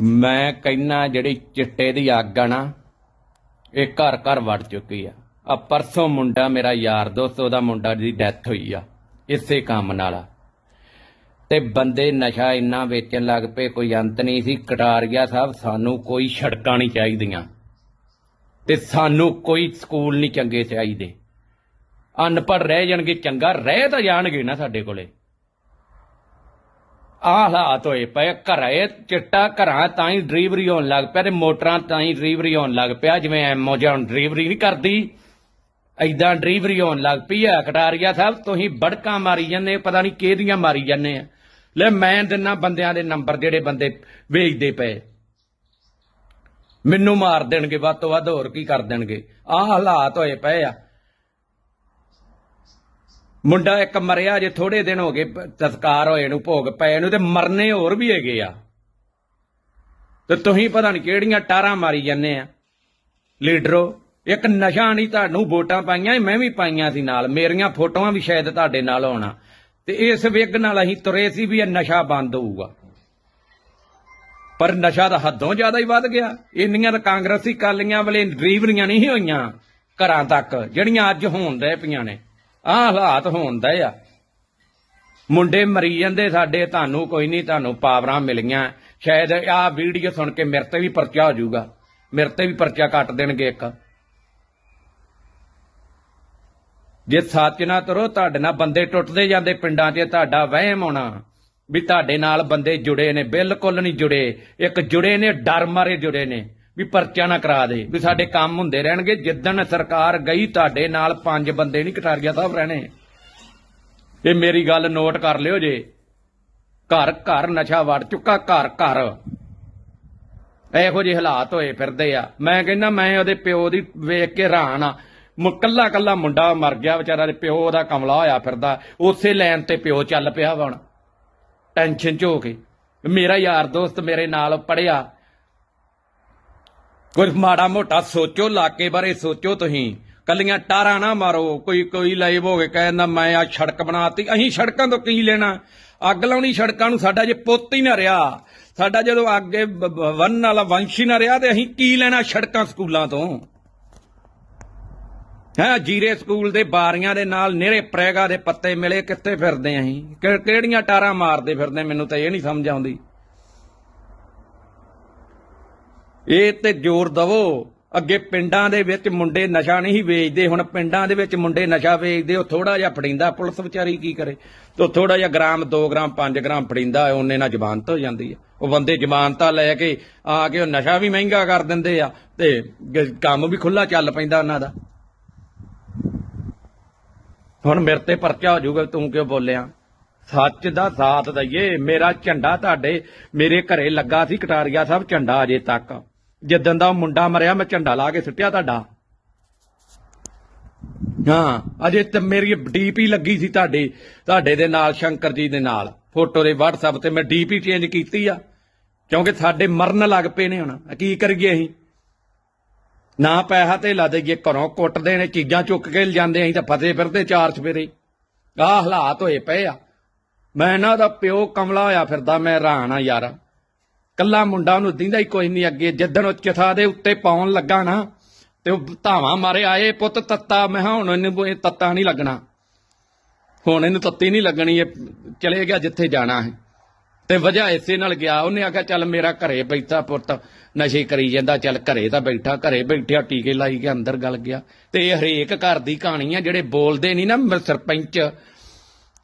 ਮੈਂ ਕਹਿੰਨਾ ਜਿਹੜੀ ਚਿੱਟੇ ਦੀ ਅੱਗ ਆ ਨਾ, ਇਹ ਘਰ ਘਰ ਵੜ ਚੁੱਕੀ ਆ। ਆ ਪਰਸੋਂ ਮੁੰਡਾ ਮੇਰਾ ਯਾਰ ਦੋਸਤ, ਉਹਦਾ ਮੁੰਡਾ ਦੀ ਡੈਥ ਹੋਈ ਆ, ਇਸੇ ਕੰਮ ਨਾਲ ਤੇ ਬੰਦੇ ਨਸ਼ਾ ਇੰਨਾ ਵੇਚਣ ਲੱਗ ਪਏ, ਕੋਈ ਅੰਤ ਨਹੀਂ ਸੀ। ਕਟਾਰੀਆ ਸਾਹਿਬ, ਸਾਨੂੰ ਕੋਈ ਸੜਕਾਂ ਨਹੀਂ ਚਾਹੀਦੀਆਂ। ਤੇ ਸਾਨੂੰ ਕੋਈ ਸਕੂਲ ਨਹੀਂ ਚੰਗੇ ਚਾਹੀਦੇ। ਅਨਪੜ੍ਹ ਰਹਿ ਜਾਣਗੇ, ਚੰਗਾ ਰਹਿ ਤਾਂ ਜਾਣਗੇ ਨਾ ਸਾਡੇ ਕੋਲੇ। ਆਹ ਹਾਲਾਤ ਹੋਏ ਪਏ ਘਰੇ ਚਿੱਟਾ ਘਰਾਂ ਤਾਂ ਹੀ ਡਰਾਈਵਰੀ ਹੋਣ ਲੱਗ ਪਿਆ ਤੇ ਮੋਟਰਾਂ ਤਾਂ ਹੀ ਡਰਾਈਵਰੀ ਹੋਣ ਲੱਗ ਪਿਆ, ਜਿਵੇਂ ਐਮੋਜਨ ਡਰਾਈਵਰੀ ਨਹੀਂ ਕਰਦੀ। ਐਦਾਂ ਡਰਾਈਵਰੀ ਹੋਣ ਲੱਗ ਪਈ ਆ ਕਟਾਰੀਆ ਸਾਹਿਬ, ਤੁਸੀਂ ਬੜਕਾਂ ਮਾਰੀ ਜਾਂਦੇ ਪਤਾ ਨਹੀਂ ਕਿਹਦੀਆਂ ਮਾਰੀ ਜਾਂਦੇ ਆ। ਲੈ ਮੈਂ ਦਿਨਾ ਬੰਦਿਆਂ ਦੇ ਨੰਬਰ ਜਿਹੜੇ ਬੰਦੇ ਵੇਚਦੇ ਪਏ। ਮੈਨੂੰ ਮਾਰ ਦੇਣਗੇ, ਵੱਧ ਤੋਂ ਵੱਧ ਹੋਰ ਕੀ ਕਰ ਦੇਣਗੇ। ਆਹ ਹਾਲਾਤ ਹੋਏ ਪਏ ਆ। ਮੁੰਡਾ ਇੱਕ ਮਰਿਆ ਜੇ ਥੋੜੇ ਦਿਨ ਹੋ ਗਏ ਪ- ਤਸਕਾਰ ਹੋਏ ਨੂੰ ਭੋਗ ਪਏ ਨੂੰ, ਤੇ ਮਰਨੇ ਹੋਰ ਵੀ ਹੈਗੇ ਆ। ਤੇ ਤੁਸੀਂ ਪਤਾ ਨਹੀਂ ਕਿਹੜੀਆਂ ਟਾਰਾਂ ਮਾਰੀ ਜਾਂਦੇ ਆ। ਲੀਡਰੋ, ਇੱਕ ਨਸ਼ਾ ਨਹੀਂ ਤੁਹਾਨੂੰ ਵੋਟਾਂ ਪਾਈਆਂ ਮੈਂ ਵੀ ਪਾਈਆਂ ਸੀ ਨਾਲ। ਮੇਰੀਆਂ ਫੋਟੋਆਂ ਵੀ ਸ਼ਾਇਦ ਤੁਹਾਡੇ ਨਾਲ ਹੋਣਾ। ਤੇ ਇਸ ਵਿਗ ਨਾਲ ਅਸੀਂ ਤੁਰੇ ਸੀ ਵੀ ਇਹ ਨਸ਼ਾ ਬੰਦ ਹੋਊਗਾ। ਪਰ ਨਸ਼ਾ ਤਾਂ ਹੱਦੋਂ ਜ਼ਿਆਦਾ ਹੀ ਵੱਧ ਗਿਆ। ਇੰਨੀਆਂ ਤਾਂ ਕਾਂਗਰਸੀ ਕਾਲੀਆਂ ਵਾਲੇ ਡਰੀਵਰੀਆਂ ਨਹੀਂ ਹੋਈਆਂ ਘਰਾਂ ਤੱਕ, ਜਿਹੜੀਆਂ ਅੱਜ ਹੋਣ ਰਹਿ ਪਈਆਂ ਨੇ। ਆਹ ਹਾਲਾਤ ਹੋਣਦਾ ਆ। ਮੁੰਡੇ ਮਰੀ ਜਾਂਦੇ, ਸਾਡੇ ਤੁਹਾਨੂੰ ਕੋਈ ਨਹੀਂ ਤੁਹਾਨੂੰ ਪਾਵਰਾਂ ਮਿਲੀਆਂ। ਸ਼ਾਇਦ ਆਹ ਵੀਡੀਓ ਸੁਣ ਕੇ ਮੇਰੇ ਤੇ ਵੀ ਪਰਚਾ ਹੋ ਜਾਊਗਾ। ਮੇਰੇ ਤੇ ਵੀ ਪਰਚਾ ਕੱਟ ਦੇਣਗੇ ਇੱਕ। ਜੇ ਸੱਚ ਨਾ ਤਰੋ, ਤੁਹਾਡੇ ਨਾਲ ਬੰਦੇ ਟੁੱਟਦੇ ਜਾਂਦੇ ਪਿੰਡਾਂ 'ਚ, ਤੁਹਾਡਾ ਵਹਿਮ ਆਉਣਾ ਵੀ ਤੁਹਾਡੇ ਨਾਲ ਬੰਦੇ ਜੁੜੇ ਨੇ, ਬਿਲਕੁਲ ਨਹੀਂ ਜੁੜੇ। ਇੱਕ ਜੁੜੇ ਨੇ, ਡਰ ਮਾਰੇ ਜੁੜੇ ਨੇ। ਵੀ ਪਰਚਾ ਨਾ ਕਰਾ ਦੇ, ਵੀ ਸਾਡੇ ਕੰਮ ਹੁੰਦੇ ਰਹਿਣਗੇ। ਜਿੱਦਣ ਸਰਕਾਰ ਗਈ, ਤੁਹਾਡੇ ਨਾਲ ਪੰਜ ਬੰਦੇ ਨਹੀਂ ਕਟਾਰੀਆ ਸਾਹਿਬ ਰਹਿਣੇ। ਇਹ ਮੇਰੀ ਗੱਲ ਨੋਟ ਕਰ ਲਿਓ ਜੇ। ਘਰ ਘਰ ਨਸ਼ਾ ਵੜ ਚੁੱਕਾ, ਘਰ ਘਰ। ਇਹੋ ਜਿਹੇ ਹਾਲਾਤ ਹੋਏ ਫਿਰਦੇ ਆ। ਮੈਂ ਕਹਿੰਦਾ, ਮੈਂ ਉਹਦੇ ਪਿਓ ਦੀ ਵੇਖ ਕੇ ਹੈਰਾਨ ਆ। ਕੱਲਾ ਕੱਲਾ ਮੁੰਡਾ ਮਰ ਗਿਆ, ਵਿਚਾਰਾ ਦੇ ਪਿਓ ਉਹਦਾ ਕਮਲਾ ਹੋਇਆ ਫਿਰਦਾ। ਉਸੇ ਲਾਈਨ ਤੇ ਪਿਓ ਚੱਲ ਪਿਆ ਵਾ ਹੁਣ। ਟੈਨਸ਼ਨ ਚ ਹੋ ਕੇ। ਮੇਰਾ ਯਾਰ ਦੋਸਤ ਮੇਰੇ ਨਾਲ ਪੜਿਆ ਕੋਈ ਮਾੜਾ ਮੋਟਾ ਸੋਚੋ ਇਲਾਕੇ ਬਾਰੇ ਸੋਚੋ ਤੁਸੀਂ। ਕੱਲੀਆਂ ਟਾਰਾਂ ਨਾ ਮਾਰੋ। ਕੋਈ ਕੋਈ ਲਾਈਵ ਹੋ ਕੇ ਕਹਿੰਦਾ ਮੈਂ ਆ ਸੜਕ ਬਣਾਤੀ। ਅਸੀਂ ਸੜਕਾਂ ਤੋਂ ਕੀ ਲੈਣਾ? ਅੱਗ ਲਾਉਣੀ ਸੜਕਾਂ ਨੂੰ ਸਾਡਾ ਜੇ ਪੁੱਤ ਹੀ ਨਾ ਰਿਹਾ। ਸਾਡਾ ਜਦੋਂ ਅੱਗੇ ਵੰਨ ਵਾਲਾ ਵੰਸ਼ ਹੀ ਨਾ ਰਿਹਾ, ਤੇ ਅਸੀਂ ਕੀ ਲੈਣਾ ਸੜਕਾਂ ਸਕੂਲਾਂ ਤੋਂ? ਹੈ, ਜੀਰੇ ਸਕੂਲ ਦੇ ਬਾਰੀਆਂ ਦੇ ਨਾਲ ਨਿਹਰੇ ਪ੍ਰੈਗਾ ਦੇ ਪੱਤੇ ਮਿਲੇ, ਕਿੱਥੇ ਫਿਰਦੇ ਅਸੀਂ? ਕਿਹੜੀਆਂ ਟਾਰਾਂ ਮਾਰਦੇ ਫਿਰਦੇ ਮੈਨੂੰ ਤਾਂ ਇਹ ਨਹੀਂ ਸਮਝ ਆਉਂਦੀ। ਇਹ ਤੇ ਜ਼ੋਰ ਦਵੋ, ਅੱਗੇ ਪਿੰਡਾਂ ਦੇ ਵਿੱਚ ਮੁੰਡੇ ਨਸ਼ਾ ਨਹੀਂ ਵੇਚਦੇ, ਹੁਣ ਪਿੰਡਾਂ ਦੇ ਵਿੱਚ ਮੁੰਡੇ ਨਸ਼ਾ ਵੇਚਦੇ, ਉਹ ਥੋੜਾ ਜਿਹਾ ਫੜਿੰਦਾ, ਪੁਲਿਸ ਵਿਚਾਰੀ ਕੀ ਕਰੇ? ਤੇ ਥੋੜਾ ਜਿਹਾ ਗ੍ਰਾਮ 2 ਗ੍ਰਾਮ 5 ਗ੍ਰਾਮ ਫੜਿੰਦਾ, ਉਹਨੇ ਨਾਲ ਜ਼ਮਾਨਤ ਹੋ ਜਾਂਦੀ ਹੈ ਉਹ ਬੰਦੇ ਜ਼ਮਾਨਤਾਂ ਲੈ ਕੇ ਆ ਕੇ ਉਹ ਨਸ਼ਾ ਵੀ ਮਹਿੰਗਾ ਕਰ ਦਿੰਦੇ ਆ, ਤੇ ਕੰਮ ਵੀ ਖੁੱਲਾ ਚੱਲ ਪੈਂਦਾ ਉਹਨਾਂ ਦਾ। ਹੁਣ ਮੇਰੇ ਤੇ ਪਰਚਾ ਹੋ ਜਾਊਗਾ, ਤੂੰ ਕਿਉਂ ਬੋਲਿਆ? ਸੱਚ ਦਾ ਸਾਥ ਦਈਏ, ਮੇਰਾ ਝੰਡਾ ਤੁਹਾਡੇ, ਮੇਰੇ ਘਰੇ ਲੱਗਾ ਸੀ ਕਟਾਰੀਆ ਸਾਹਿਬ ਝੰਡਾ ਅਜੇ ਤੱਕ। ਜਿੱਦਣ ਦਾ ਉਹ ਮੁੰਡਾ ਮਰਿਆ, ਮੈਂ ਝੰਡਾ ਲਾ ਕੇ ਸੁੱਟਿਆ ਤੁਹਾਡਾ। ਹਾਂ, ਅਜੇ ਤੇ ਮੇਰੀ ਡੀਪੀ ਲੱਗੀ ਸੀ ਤੁਹਾਡੇ ਤੁਹਾਡੇ ਦੇ ਨਾਲ, ਸ਼ੰਕਰ ਜੀ ਦੇ ਨਾਲ। ਫੋਟੋ ਦੇ WhatsApp ਤੇ ਮੈਂ ਡੀਪੀ ਚੇਂਜ ਕੀਤੀ ਆ। ਕਿਉਂਕਿ ਸਾਡੇ ਮਰਨ ਲੱਗ ਪਏ ਨੇ ਹੁਣ, ਕੀ ਕਰੀਏ ਅਸੀਂ? ਨਾ ਪੈਸਾ ਤੇ ਲਾ ਦੇਈਏ, ਘਰੋਂ ਕੁੱਟਦੇ ਨੇ, ਚੀਜ਼ਾਂ ਚੁੱਕ ਕੇ ਲਿਜਾਂਦੇ, ਅਸੀਂ ਤਾਂ ਫਸੇ ਫਿਰਦੇ ਚਾਰ ਸਵੇਰੇ। ਆਹ ਹਾਲਾਤ ਹੋਏ ਪਏ ਆ। ਮੈਂ ਇਹਨਾਂ ਦਾ ਪਿਓ ਕਮਲਾ ਹੋਇਆ ਫਿਰਦਾ, ਮੈਂ ਹੈਰਾਨ ਆ ਯਾਰ। ਕੱਲਾ ਮੁੰਡਾ ਉਹਨੂੰ ਦਿੰਦਾ ਹੀ ਕੋਈ ਨਹੀਂ ਅੱਗੇ, ਜਿੱਦਣ ਉਹ ਚਥਾ ਦੇ ਉੱਤੇ ਪਾਉਣ ਲੱਗਾ ਨਾ, ਤੇ ਉਹ ਧਾਵਾਂ ਮਾਰੇ, ਆਏ ਪੁੱਤ ਤੱਤਾ, ਮੈਂ ਹੁਣ ਇਹਨੂੰ ਇਹ ਤੱਤਾ ਨਹੀਂ ਲੱਗਣਾ। ਹੁਣ ਇਹਨੂੰ ਤੱਤੀ ਨਹੀਂ ਲੱਗਣੀ, ਇਹ ਚਲੇ ਗਿਆ ਜਿੱਥੇ ਜਾਣਾ ਹੈ। ਤੇ ਵਜ੍ਹਾ ਇਸੇ ਨਾਲ ਗਿਆ, ਉਹਨੇ ਆਖਿਆ, ਚੱਲ ਮੇਰਾ ਘਰੇ ਬੈਠਾ ਪੁੱਤ, ਨਸ਼ੇ ਕਰੀ ਜਾਂਦਾ, ਚੱਲ ਘਰੇ ਤਾਂ ਬੈਠਾ, ਘਰੇ ਬੈਠਿਆ, ਟੀਕੇ ਲਾਈ ਕੇ ਅੰਦਰ ਗਲ ਗਿਆ। ਤੇ ਇਹ ਹਰੇਕ ਘਰ ਦੀ ਕਹਾਣੀ ਆ, ਜਿਹੜੇ ਬੋਲਦੇ ਨਹੀਂ ਨਾ ਸਰਪੰਚ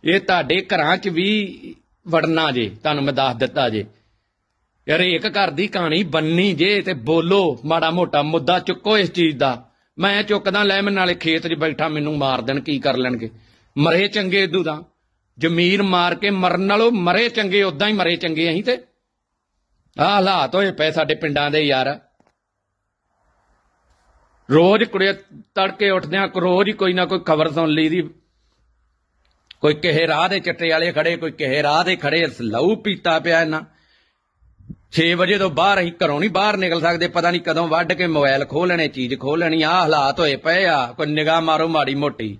ਇਹ ਤੁਹਾਡੇ ਘਰਾਂ 'ਚ ਵੀ ਵੜਨਾ ਜੇ, ਤੁਹਾਨੂੰ ਮੈਂ ਦੱਸ ਦਿੱਤਾ ਜੇ। ਯਾਰ ਇੱਕ ਘਰ ਦੀ ਕਹਾਣੀ ਬੰਨੀ ਜੇ ਤੇ ਬੋਲੋ, ਮਾੜਾ ਮੋਟਾ ਮੁੱਦਾ ਚੁੱਕੋ ਇਸ ਚੀਜ਼ ਦਾ। ਮੈਂ ਚੁੱਕਦਾ, ਲੈ ਮੈਂ ਨਾਲੇ ਖੇਤ 'ਚ ਬੈਠਾ, ਮੈਨੂੰ ਮਾਰ ਦੇਣ, ਕੀ ਕਰ ਲੈਣਗੇ? ਮਰੇ ਚੰਗੇ ਇਦੂ ਦਾ ਜ਼ਮੀਰ ਮਾਰ ਕੇ ਮਰਨ ਨਾਲੋਂ ਮਰੇ ਚੰਗੇ ਉਦਾਂ ਹੀ ਮਰੇ ਚੰਗੇ ਅਸੀਂ ਤੇ। ਆਹ ਹਾਲਾਤ ਹੋਏ ਪਏ ਸਾਡੇ ਪਿੰਡਾਂ ਦੇ ਯਾਰ। ਰੋਜ਼ ਕੁੜੇ ਤੜਕੇ ਉੱਠਦਿਆਂ, ਰੋਜ਼ ਹੀ ਕੋਈ ਨਾ ਕੋਈ ਖਬਰ ਸੁਣ ਲਈ ਦੀ। ਕੋਈ ਕਿਸੇ ਰਾਹ ਦੇ ਚਿੱਟੇ ਵਾਲੇ ਖੜੇ, ਕੋਈ ਕਿਸੇ ਰਾਹ ਦੇ ਖੜੇ, ਲਹੂ ਪੀਤਾ ਪਿਆ ਇਹਨਾਂ। 6 ਵਜੇ ਤੋਂ ਬਾਹਰ ਅਸੀਂ ਘਰੋਂ ਨਹੀਂ ਬਾਹਰ ਨਿਕਲ ਸਕਦੇ, ਪਤਾ ਨਹੀਂ ਕਦੋਂ ਵੱਢ ਕੇ ਮੋਬਾਈਲ ਖੋਹ ਲੈਣੇ, ਚੀਜ਼ ਖੋਹ ਲੈਣੀ, ਆਹ ਹਾਲਾਤ ਹੋਏ ਪਏ ਆ, ਕੋਈ ਨਿਗਾਹ ਮਾਰੋ ਮਾੜੀ ਮੋਟੀ।